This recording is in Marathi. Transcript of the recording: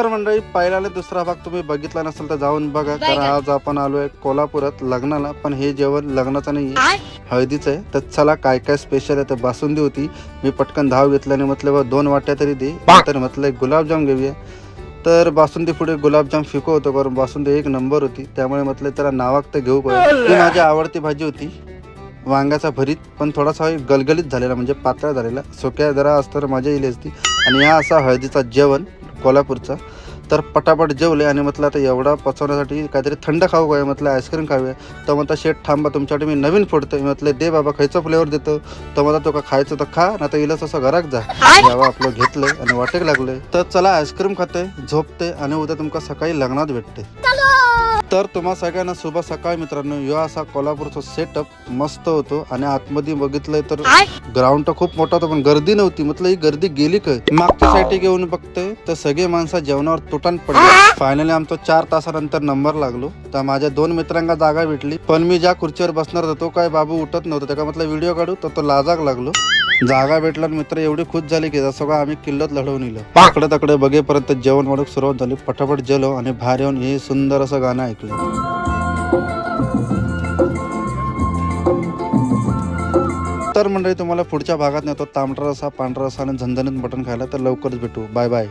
तर मंडळी पहिला आणि दुसरा भाग. तुम्ही बघितला नसेल तर जाऊन बघा कारण आज आपण आलोय कोल्हापुरात लग्नाला. पण हे जेवण लग्नाचं नाही हळदीचं आहे. तर चला काय काय स्पेशल आहे तर बासुंदी होती. मी पटकन धाव घेतला आणि म्हटलं बा दोन वाट्या तरी दे. तर म्हटलं एक गुलाबजाम घेऊया. तर बासुंदी पुढे गुलाबजाम फिको होतो कारण बासुंदी एक नंबर होती. त्यामुळे म्हटलं त्याला नावाक तर घेऊ ही माझी आवडती भाजी होती. वांग्याचा भरीत पण थोडासा गलगलीत झालेला म्हणजे पातळ झालेला. सुक्या जरा असतं तर मजा येईल असती आणि हा असा हळदीचा जेवण. कोल्हापूरचा. तर पटापट जेवले आणि म्हटलं आता एवढा पचवण्यासाठी काहीतरी थंड खाऊ काय म्हटलं आईस्क्रीम खाऊया. तर म्हणता शेट थांबा तुमच्यासाठी मी नवीन फोडतोय म्हटलं दे बाबा खायचं फ्लेवर देतो. तर मला तो का खायचं तर खा ना तर इलाच असं घरात जा. जेव्हा आपलं घेतलंय आणि वाटेक लागलंय. तर चला आईस्क्रीम खातोय झोपते आणि उद्या तुमका सकाळी लग्नात भेटते तर तुम्हा सगळ्यांना शुभ सकाळ मित्रांनो. यो असा कोल्हापूरचा सेटअप मस्त होतो आणि आतमध्ये बघितलंय तर ग्राउंड तर खूप मोठा होता पण गर्दी नव्हती. म्हटलं ही गर्दी गेली काय? मागच्या साठी घेऊन बघतोय तर सगळे माणसं जेवणावर तुटान पडले. फायनली आमचा चार तासानंतर नंबर लागलो. तर माझ्या दोन मित्रांना जागा भेटली. पण मी ज्या खुर्चीवर बसणार होतो तो काय बाबू उठत नव्हता. त्याका म्हटलं व्हिडिओ काढू. तर तो लाजाक लागलो. जागा भेटला मित्र एवढी खुश झाली की सगळं आम्ही किल्लत लढवून नेलं तकडे तकडे बघेपर्यंत जेवण वाढूक सुरुवात झाली पटापट जेलो आणि बाहेर येऊन हे सुंदर असं गाणं ऐकलं. तर मंडळी तुम्हाला पुढच्या भागात नेतो तांबडा रसा पांढरा रसा आणि झणझणीत मटण खायला तर लवकरच भेटू. Bye bye